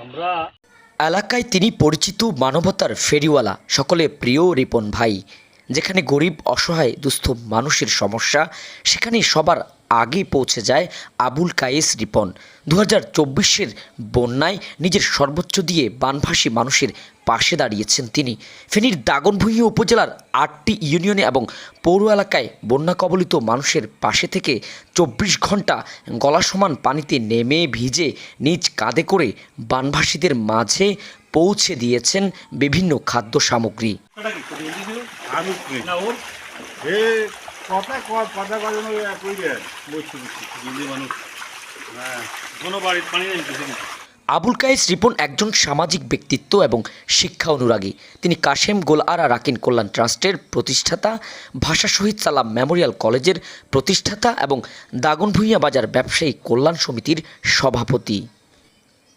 আমরা এলাকায় তিনি পরিচিত মানবতার ফেরিওয়ালা, সকলে প্রিয় রিপন ভাই। যেখানে গরিব, অসহায়, দুস্থ মানুষের সমস্যা সেখানে সবার আগে পৌঁছে যায় আবুল কায়েস রিপন। দু হাজার চব্বিশের বন্যায় নিজের সর্বোচ্চ দিয়ে বানভাসী মানুষের পাশে দাঁড়িয়েছেন তিনি। ফেনীর দাগনভূঞি উপজেলার আটটি ইউনিয়নে এবং পৌর এলাকায় বন্যা কবলিত মানুষের পাশে থেকে চব্বিশ ঘণ্টা গলা সমান পানিতে নেমে ভিজে নিজ কাঁধে করে বানভাসীদের মাঝে পৌঁছে দিয়েছেন বিভিন্ন খাদ্য সামগ্রী। কথা কথা বুঝছি বুঝছি মানুষ। হ্যাঁ কোনো বাড়ির পানি নেই কিছু নেই। আবুল কায়েস রিপন একজন সামাজিক ব্যক্তিত্ব এবং শিক্ষা অনুরাগী। তিনি কাশেম গোল গোলআরা রাকিন কল্যাণ ট্রাস্টের প্রতিষ্ঠাতা ভাষা শহীদ সালাম মেমোরিয়াল কলেজের প্রতিষ্ঠাতা এবং দাগনভূঞা বাজার ব্যবসায়ী কল্যাণ সমিতির সভাপতি।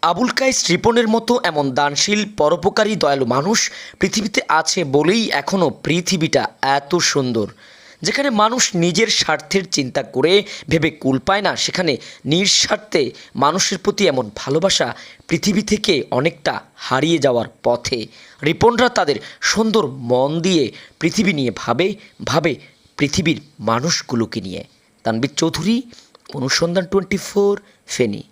আবুল কায়েস রিপনের মতো এমন দানশীল পরোপকারী দয়ালু মানুষ পৃথিবীতে আছে বলেই এখনও পৃথিবীটা এত সুন্দর। যেখানে মানুষ নিজের স্বার্থের চিন্তা করে ভেবে কুল পায় না, সেখানে নিঃস্বার্থে মানুষের প্রতি এমন ভালোবাসা পৃথিবী থেকে অনেকটা হারিয়ে যাওয়ার পথে। রিপনরা তাদের সুন্দর মন দিয়ে পৃথিবী নিয়ে ভাবে ভাবে পৃথিবীর মানুষগুলোকে নিয়ে। তানবীর চৌধুরী, অনুসন্ধান টোয়েন্টি ফোর ফেনী।